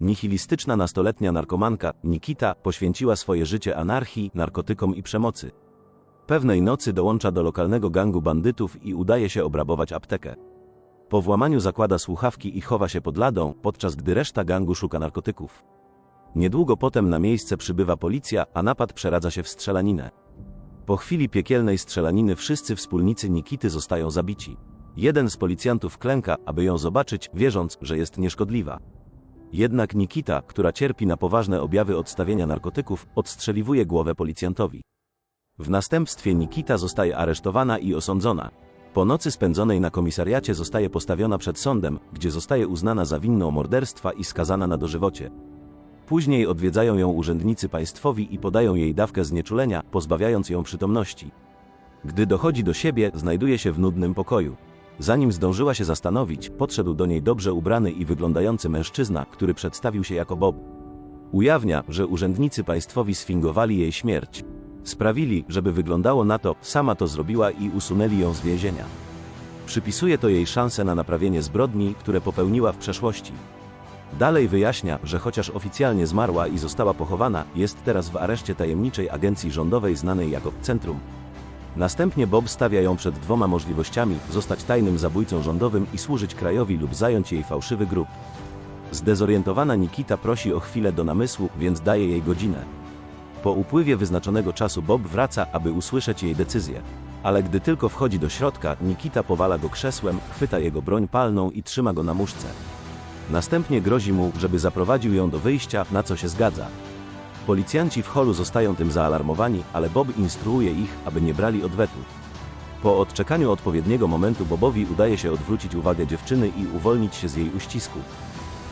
Nihilistyczna nastoletnia narkomanka Nikita poświęciła swoje życie anarchii, narkotykom i przemocy. Pewnej nocy dołącza do lokalnego gangu bandytów i udaje się obrabować aptekę. Po włamaniu zakłada słuchawki i chowa się pod ladą, podczas gdy reszta gangu szuka narkotyków. Niedługo potem na miejsce przybywa policja, a napad przeradza się w strzelaninę. Po chwili piekielnej strzelaniny wszyscy wspólnicy Nikity zostają zabici. Jeden z policjantów klęka, aby ją zobaczyć, wierząc, że jest nieszkodliwa. Jednak Nikita, która cierpi na poważne objawy odstawienia narkotyków, odstrzeliwuje głowę policjantowi. W następstwie Nikita zostaje aresztowana i osądzona. Po nocy spędzonej na komisariacie zostaje postawiona przed sądem, gdzie zostaje uznana za winną morderstwa i skazana na dożywocie. Później odwiedzają ją urzędnicy państwowi i podają jej dawkę znieczulenia, pozbawiając ją przytomności. Gdy dochodzi do siebie, znajduje się w nudnym pokoju. Zanim zdążyła się zastanowić, podszedł do niej dobrze ubrany i wyglądający mężczyzna, który przedstawił się jako Bob. Ujawnia, że urzędnicy państwowi sfingowali jej śmierć. Sprawili, żeby wyglądało na to, sama to zrobiła i usunęli ją z więzienia. Przypisuje to jej szansę na naprawienie zbrodni, które popełniła w przeszłości. Dalej wyjaśnia, że chociaż oficjalnie zmarła i została pochowana, jest teraz w areszcie tajemniczej agencji rządowej znanej jako Centrum. Następnie Bob stawia ją przed dwoma możliwościami: zostać tajnym zabójcą rządowym i służyć krajowi lub zająć jej fałszywy grób. Zdezorientowana Nikita prosi o chwilę do namysłu, więc daje jej godzinę. Po upływie wyznaczonego czasu Bob wraca, aby usłyszeć jej decyzję. Ale gdy tylko wchodzi do środka, Nikita powala go krzesłem, chwyta jego broń palną i trzyma go na muszce. Następnie grozi mu, żeby zaprowadził ją do wyjścia, na co się zgadza. Policjanci w holu zostają tym zaalarmowani, ale Bob instruuje ich, aby nie brali odwetu. Po odczekaniu odpowiedniego momentu Bobowi udaje się odwrócić uwagę dziewczyny i uwolnić się z jej uścisku.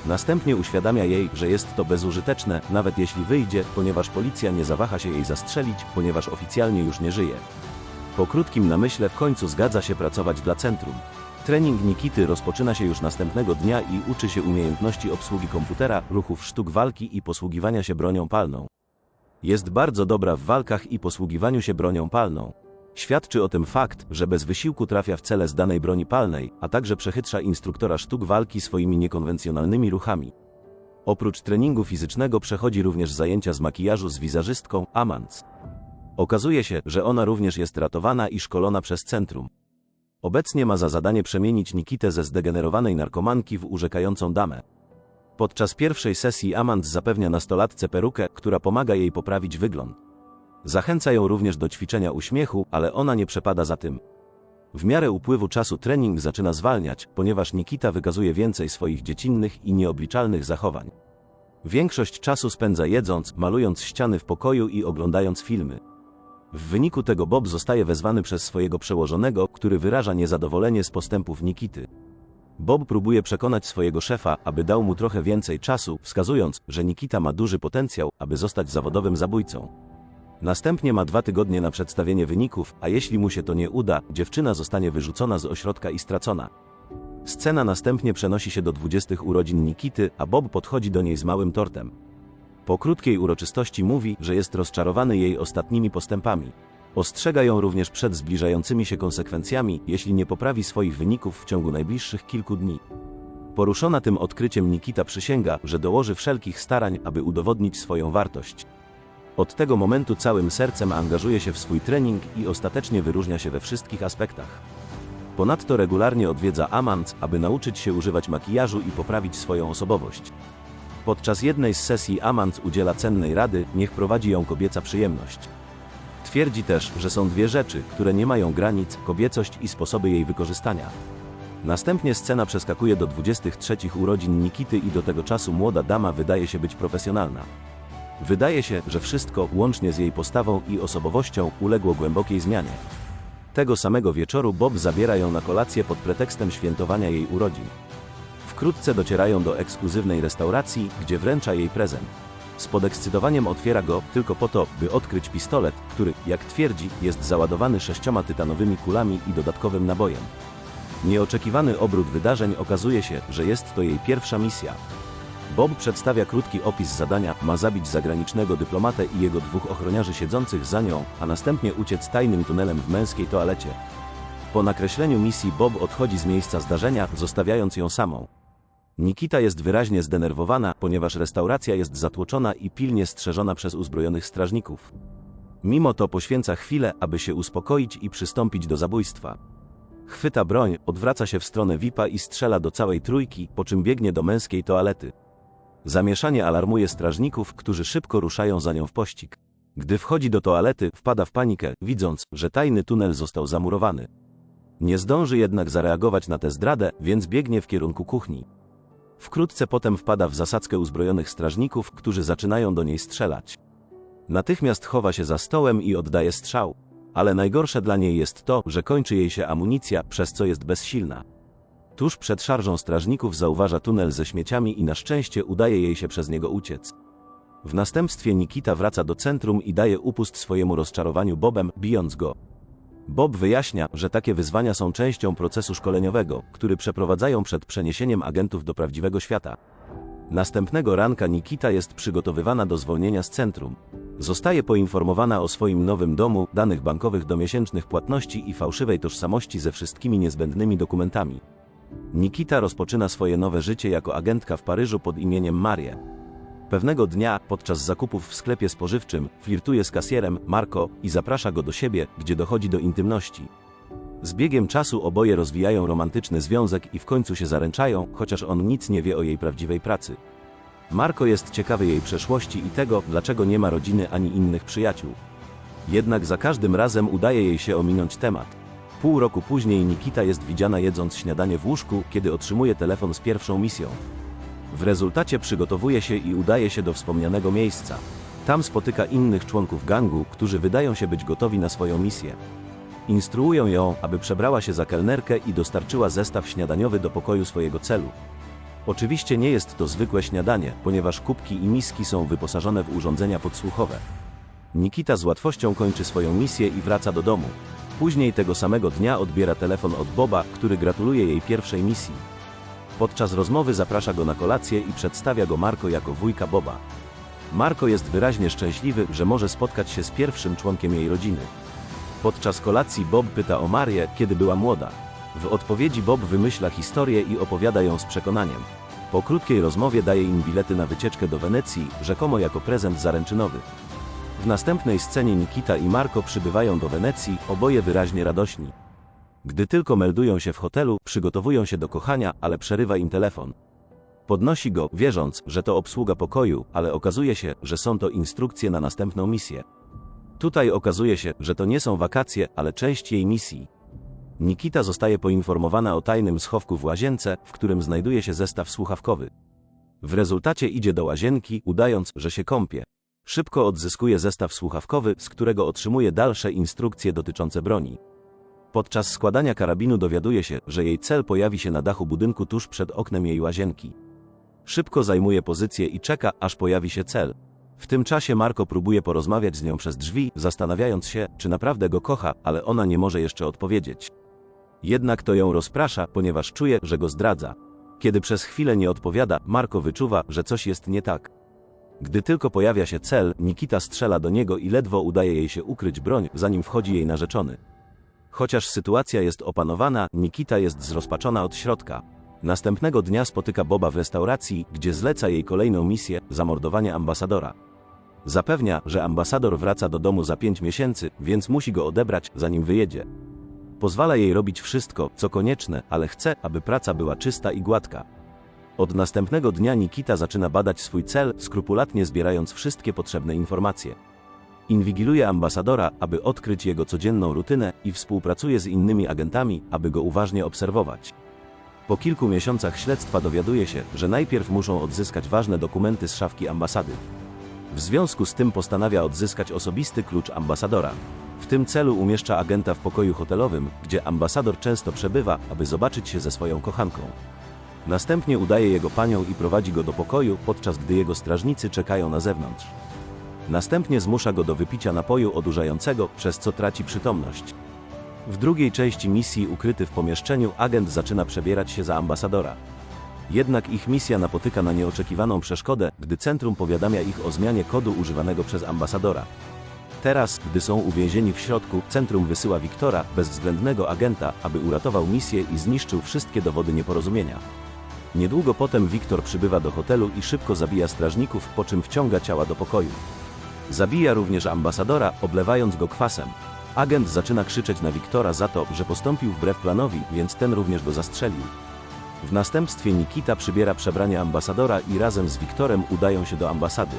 Następnie uświadamia jej, że jest to bezużyteczne, nawet jeśli wyjdzie, ponieważ policja nie zawaha się jej zastrzelić, ponieważ oficjalnie już nie żyje. Po krótkim namyśle w końcu zgadza się pracować dla centrum. Trening Nikity rozpoczyna się już następnego dnia i uczy się umiejętności obsługi komputera, ruchów sztuk walki i posługiwania się bronią palną. Jest bardzo dobra w walkach i posługiwaniu się bronią palną. Świadczy o tym fakt, że bez wysiłku trafia w cele z danej broni palnej, a także przechytrza instruktora sztuk walki swoimi niekonwencjonalnymi ruchami. Oprócz treningu fizycznego przechodzi również zajęcia z makijażu z wizerzystką Amans. Okazuje się, że ona również jest ratowana i szkolona przez centrum. Obecnie ma za zadanie przemienić Nikitę ze zdegenerowanej narkomanki w urzekającą damę. Podczas pierwszej sesji Amant zapewnia nastolatce perukę, która pomaga jej poprawić wygląd. Zachęca ją również do ćwiczenia uśmiechu, ale ona nie przepada za tym. W miarę upływu czasu trening zaczyna zwalniać, ponieważ Nikita wykazuje więcej swoich dziecinnych i nieobliczalnych zachowań. Większość czasu spędza jedząc, malując ściany w pokoju i oglądając filmy. W wyniku tego Bob zostaje wezwany przez swojego przełożonego, który wyraża niezadowolenie z postępów Nikity. Bob próbuje przekonać swojego szefa, aby dał mu trochę więcej czasu, wskazując, że Nikita ma duży potencjał, aby zostać zawodowym zabójcą. Następnie ma dwa tygodnie na przedstawienie wyników, a jeśli mu się to nie uda, dziewczyna zostanie wyrzucona z ośrodka i stracona. Scena następnie przenosi się do 20 urodzin Nikity, a Bob podchodzi do niej z małym tortem. Po krótkiej uroczystości mówi, że jest rozczarowany jej ostatnimi postępami. Ostrzega ją również przed zbliżającymi się konsekwencjami, jeśli nie poprawi swoich wyników w ciągu najbliższych kilku dni. Poruszona tym odkryciem Nikita przysięga, że dołoży wszelkich starań, aby udowodnić swoją wartość. Od tego momentu całym sercem angażuje się w swój trening i ostatecznie wyróżnia się we wszystkich aspektach. Ponadto regularnie odwiedza Amant, aby nauczyć się używać makijażu i poprawić swoją osobowość. Podczas jednej z sesji Amant udziela cennej rady, niech prowadzi ją kobieca przyjemność. Twierdzi też, że są dwie rzeczy, które nie mają granic, kobiecość i sposoby jej wykorzystania. Następnie scena przeskakuje do 23 urodzin Nikity i do tego czasu młoda dama wydaje się być profesjonalna. Wydaje się, że wszystko, łącznie z jej postawą i osobowością, uległo głębokiej zmianie. Tego samego wieczoru Bob zabiera ją na kolację pod pretekstem świętowania jej urodzin. Wkrótce docierają do ekskluzywnej restauracji, gdzie wręcza jej prezent. Z podekscytowaniem otwiera go tylko po to, by odkryć pistolet, który, jak twierdzi, jest załadowany sześcioma tytanowymi kulami i dodatkowym nabojem. Nieoczekiwany obrót wydarzeń okazuje się, że jest to jej pierwsza misja. Bob przedstawia krótki opis zadania, ma zabić zagranicznego dyplomatę i jego dwóch ochroniarzy siedzących za nią, a następnie uciec tajnym tunelem w męskiej toalecie. Po nakreśleniu misji Bob odchodzi z miejsca zdarzenia, zostawiając ją samą. Nikita jest wyraźnie zdenerwowana, ponieważ restauracja jest zatłoczona i pilnie strzeżona przez uzbrojonych strażników. Mimo to poświęca chwilę, aby się uspokoić i przystąpić do zabójstwa. Chwyta broń, odwraca się w stronę VIP-a i strzela do całej trójki, po czym biegnie do męskiej toalety. Zamieszanie alarmuje strażników, którzy szybko ruszają za nią w pościg. Gdy wchodzi do toalety, wpada w panikę, widząc, że tajny tunel został zamurowany. Nie zdąży jednak zareagować na tę zdradę, więc biegnie w kierunku kuchni. Wkrótce potem wpada w zasadzkę uzbrojonych strażników, którzy zaczynają do niej strzelać. Natychmiast chowa się za stołem i oddaje strzał. Ale najgorsze dla niej jest to, że kończy jej się amunicja, przez co jest bezsilna. Tuż przed szarżą strażników zauważa tunel ze śmieciami i na szczęście udaje jej się przez niego uciec. W następstwie Nikita wraca do centrum i daje upust swojemu rozczarowaniu Bobem, bijąc go. Bob wyjaśnia, że takie wyzwania są częścią procesu szkoleniowego, który przeprowadzają przed przeniesieniem agentów do prawdziwego świata. Następnego ranka Nikita jest przygotowywana do zwolnienia z centrum. Zostaje poinformowana o swoim nowym domu, danych bankowych do miesięcznych płatności i fałszywej tożsamości ze wszystkimi niezbędnymi dokumentami. Nikita rozpoczyna swoje nowe życie jako agentka w Paryżu pod imieniem Marie. Pewnego dnia, podczas zakupów w sklepie spożywczym, flirtuje z kasjerem, Marco, i zaprasza go do siebie, gdzie dochodzi do intymności. Z biegiem czasu oboje rozwijają romantyczny związek i w końcu się zaręczają, chociaż on nic nie wie o jej prawdziwej pracy. Marco jest ciekawy jej przeszłości i tego, dlaczego nie ma rodziny ani innych przyjaciół. Jednak za każdym razem udaje jej się ominąć temat. Pół roku później Nikita jest widziana jedząc śniadanie w łóżku, kiedy otrzymuje telefon z pierwszą misją. W rezultacie przygotowuje się i udaje się do wspomnianego miejsca. Tam spotyka innych członków gangu, którzy wydają się być gotowi na swoją misję. Instruują ją, aby przebrała się za kelnerkę i dostarczyła zestaw śniadaniowy do pokoju swojego celu. Oczywiście nie jest to zwykłe śniadanie, ponieważ kubki i miski są wyposażone w urządzenia podsłuchowe. Nikita z łatwością kończy swoją misję i wraca do domu. Później tego samego dnia odbiera telefon od Boba, który gratuluje jej pierwszej misji. Podczas rozmowy zaprasza go na kolację i przedstawia go Marco jako wujka Boba. Marco jest wyraźnie szczęśliwy, że może spotkać się z pierwszym członkiem jej rodziny. Podczas kolacji Bob pyta o Marię, kiedy była młoda. W odpowiedzi Bob wymyśla historię i opowiada ją z przekonaniem. Po krótkiej rozmowie daje im bilety na wycieczkę do Wenecji, rzekomo jako prezent zaręczynowy. W następnej scenie Nikita i Marco przybywają do Wenecji, oboje wyraźnie radośni. Gdy tylko meldują się w hotelu, przygotowują się do kochania, ale przerywa im telefon. Podnosi go, wierząc, że to obsługa pokoju, ale okazuje się, że są to instrukcje na następną misję. Tutaj okazuje się, że to nie są wakacje, ale część jej misji. Nikita zostaje poinformowana o tajnym schowku w łazience, w którym znajduje się zestaw słuchawkowy. W rezultacie idzie do łazienki, udając, że się kąpie. Szybko odzyskuje zestaw słuchawkowy, z którego otrzymuje dalsze instrukcje dotyczące broni. Podczas składania karabinu dowiaduje się, że jej cel pojawi się na dachu budynku tuż przed oknem jej łazienki. Szybko zajmuje pozycję i czeka, aż pojawi się cel. W tym czasie Marco próbuje porozmawiać z nią przez drzwi, zastanawiając się, czy naprawdę go kocha, ale ona nie może jeszcze odpowiedzieć. Jednak to ją rozprasza, ponieważ czuje, że go zdradza. Kiedy przez chwilę nie odpowiada, Marco wyczuwa, że coś jest nie tak. Gdy tylko pojawia się cel, Nikita strzela do niego i ledwo udaje jej się ukryć broń, zanim wchodzi jej narzeczony. Chociaż sytuacja jest opanowana, Nikita jest zrozpaczona od środka. Następnego dnia spotyka Boba w restauracji, gdzie zleca jej kolejną misję zamordowanie ambasadora. Zapewnia, że ambasador wraca do domu za pięć miesięcy, więc musi go odebrać, zanim wyjedzie. Pozwala jej robić wszystko, co konieczne, ale chce, aby praca była czysta i gładka. Od następnego dnia Nikita zaczyna badać swój cel, skrupulatnie zbierając wszystkie potrzebne informacje. Inwigiluje ambasadora, aby odkryć jego codzienną rutynę i współpracuje z innymi agentami, aby go uważnie obserwować. Po kilku miesiącach śledztwa dowiaduje się, że najpierw muszą odzyskać ważne dokumenty z szafki ambasady. W związku z tym postanawia odzyskać osobisty klucz ambasadora. W tym celu umieszcza agenta w pokoju hotelowym, gdzie ambasador często przebywa, aby zobaczyć się ze swoją kochanką. Następnie udaje jego panią i prowadzi go do pokoju, podczas gdy jego strażnicy czekają na zewnątrz. Następnie zmusza go do wypicia napoju odurzającego, przez co traci przytomność. W drugiej części misji ukryty w pomieszczeniu agent zaczyna przebierać się za ambasadora. Jednak ich misja napotyka na nieoczekiwaną przeszkodę, gdy centrum powiadamia ich o zmianie kodu używanego przez ambasadora. Teraz, gdy są uwięzieni w środku, centrum wysyła Wiktora, bezwzględnego agenta, aby uratował misję i zniszczył wszystkie dowody nieporozumienia. Niedługo potem Wiktor przybywa do hotelu i szybko zabija strażników, po czym wciąga ciała do pokoju. Zabija również ambasadora, oblewając go kwasem. Agent zaczyna krzyczeć na Wiktora za to, że postąpił wbrew planowi, więc ten również go zastrzelił. W następstwie Nikita przybiera przebranie ambasadora i razem z Wiktorem udają się do ambasady.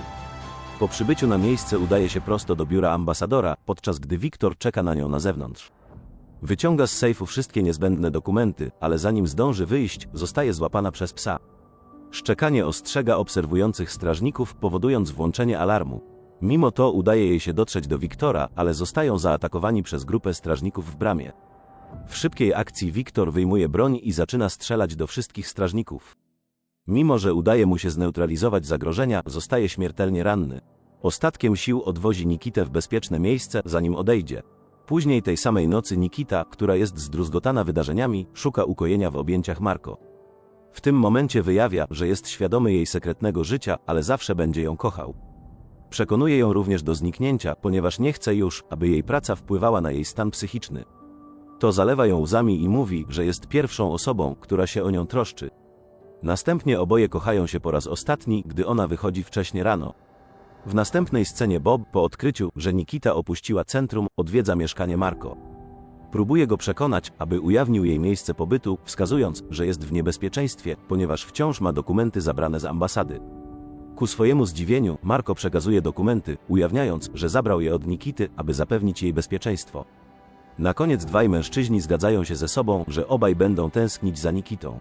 Po przybyciu na miejsce udaje się prosto do biura ambasadora, podczas gdy Wiktor czeka na nią na zewnątrz. Wyciąga z sejfu wszystkie niezbędne dokumenty, ale zanim zdąży wyjść, zostaje złapana przez psa. Szczekanie ostrzega obserwujących strażników, powodując włączenie alarmu. Mimo to udaje jej się dotrzeć do Wiktora, ale zostają zaatakowani przez grupę strażników w bramie. W szybkiej akcji Wiktor wyjmuje broń i zaczyna strzelać do wszystkich strażników. Mimo, że udaje mu się zneutralizować zagrożenia, zostaje śmiertelnie ranny. Ostatkiem sił odwozi Nikitę w bezpieczne miejsce, zanim odejdzie. Później tej samej nocy Nikita, która jest zdruzgotana wydarzeniami, szuka ukojenia w objęciach Marko. W tym momencie wyjawia, że jest świadomy jej sekretnego życia, ale zawsze będzie ją kochał. Przekonuje ją również do zniknięcia, ponieważ nie chce już, aby jej praca wpływała na jej stan psychiczny. To zalewa ją łzami i mówi, że jest pierwszą osobą, która się o nią troszczy. Następnie oboje kochają się po raz ostatni, gdy ona wychodzi wcześnie rano. W następnej scenie Bob, po odkryciu, że Nikita opuściła centrum, odwiedza mieszkanie Marko. Próbuje go przekonać, aby ujawnił jej miejsce pobytu, wskazując, że jest w niebezpieczeństwie, ponieważ wciąż ma dokumenty zabrane z ambasady. Ku swojemu zdziwieniu, Marko przekazuje dokumenty, ujawniając, że zabrał je od Nikity, aby zapewnić jej bezpieczeństwo. Na koniec dwaj mężczyźni zgadzają się ze sobą, że obaj będą tęsknić za Nikitą.